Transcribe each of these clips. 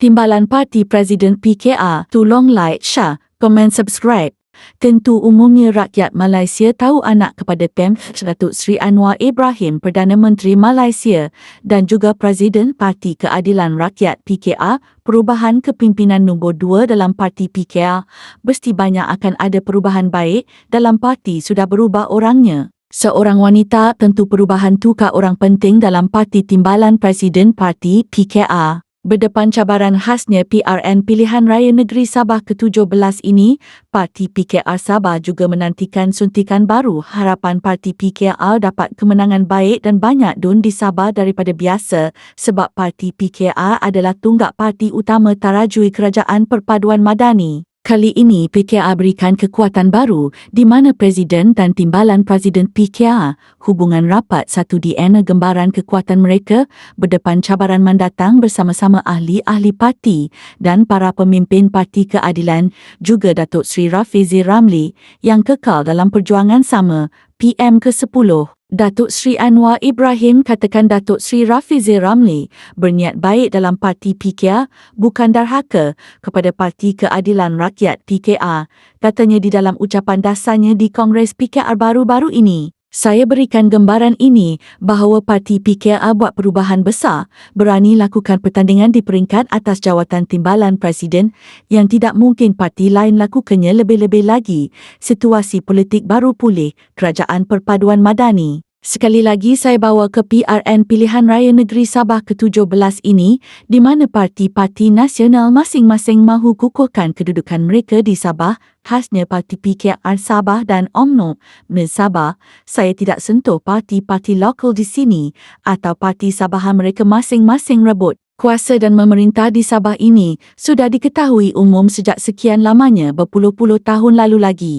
Timbalan Parti Presiden PKR tolong like, share, komen, subscribe. Tentu umumnya rakyat Malaysia tahu anak kepada PEM Datuk Seri Anwar Ibrahim Perdana Menteri Malaysia dan juga Presiden Parti Keadilan Rakyat PKR perubahan kepimpinan nombor dua dalam parti PKR mesti banyak akan ada perubahan baik dalam parti sudah berubah orangnya. Seorang wanita tentu perubahan tu ke orang penting dalam parti timbalan Presiden Parti PKR. Berdepan cabaran khasnya PRN Pilihan Raya Negeri Sabah ke-17 ini, Parti PKR Sabah juga menantikan suntikan baru harapan Parti PKR dapat kemenangan baik dan banyak dun di Sabah daripada biasa sebab Parti PKR adalah tunggak parti utama tarajui Kerajaan Perpaduan Madani. Kali ini PKR berikan kekuatan baru di mana Presiden dan Timbalan Presiden PKR hubungan rapat satu DNA gambaran kekuatan mereka berdepan cabaran mendatang bersama-sama ahli-ahli parti dan para pemimpin Parti Keadilan juga Datuk Seri Rafizi Ramli yang kekal dalam perjuangan sama PM ke-10. Datuk Sri Anwar Ibrahim katakan Datuk Sri Rafizi Ramli berniat baik dalam parti PKR bukan darhaka kepada Parti Keadilan Rakyat PKR. Katanya di dalam ucapan dasarnya di Kongres PKR baru-baru ini. Saya berikan gambaran ini bahawa parti PKR buat perubahan besar, berani lakukan pertandingan di peringkat atas jawatan timbalan presiden yang tidak mungkin parti lain lakukannya lebih-lebih lagi. Situasi politik baru pulih, kerajaan perpaduan madani. Sekali lagi saya bawa ke PRN Pilihan Raya Negeri Sabah ke-17 ini di mana parti-parti nasional masing-masing mahu kukuhkan kedudukan mereka di Sabah khasnya parti PKR Sabah dan UMNO Ms. Sabah. Saya tidak sentuh parti-parti lokal di sini atau parti Sabahan mereka masing-masing rebut. Kuasa dan memerintah di Sabah ini sudah diketahui umum sejak sekian lamanya berpuluh-puluh tahun lalu lagi.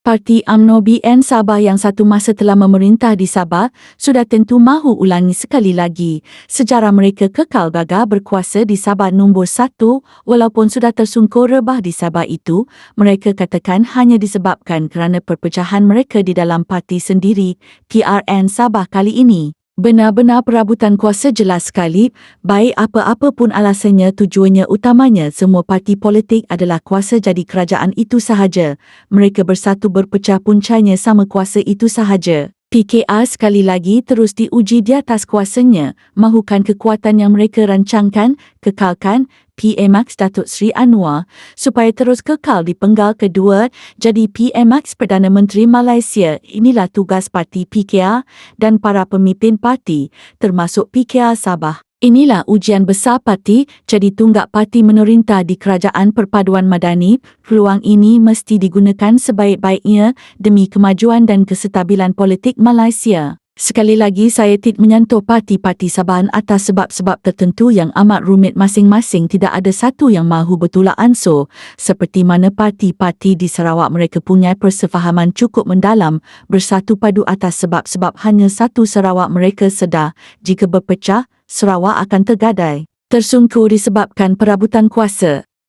Parti UMNO BN Sabah yang satu masa telah memerintah di Sabah sudah tentu mahu ulangi sekali lagi sejarah mereka kekal gagah berkuasa di Sabah nombor satu walaupun sudah tersungkur rebah di Sabah itu mereka katakan hanya disebabkan kerana perpecahan mereka di dalam parti sendiri PRN Sabah kali ini. Benar-benar perabutan kuasa jelas sekali, baik apa-apa pun alasannya tujuannya utamanya semua parti politik adalah kuasa jadi kerajaan itu sahaja. Mereka bersatu berpecah puncanya sama kuasa itu sahaja. PKR sekali lagi terus diuji di atas kuasanya, mahukan kekuatan yang mereka rancangkan, kekalkan, PMX Datuk Sri Anwar, supaya terus kekal di penggal kedua jadi PMX Perdana Menteri Malaysia. Inilah tugas parti PKR dan para pemimpin parti, termasuk PKR Sabah. Inilah ujian besar parti jadi tunggak parti memerintah di Kerajaan Perpaduan Madani. Peluang ini mesti digunakan sebaik-baiknya demi kemajuan dan kestabilan politik Malaysia. Sekali lagi saya tidak menyentuh parti-parti Sabahan atas sebab-sebab tertentu yang amat rumit masing-masing tidak ada satu yang mahu bertolak ansur seperti mana parti-parti di Sarawak mereka punya persefahaman cukup mendalam bersatu padu atas sebab-sebab hanya satu Sarawak mereka sedar jika berpecah Sarawak akan tergadai. Tersungkur disebabkan perabutan kuasa.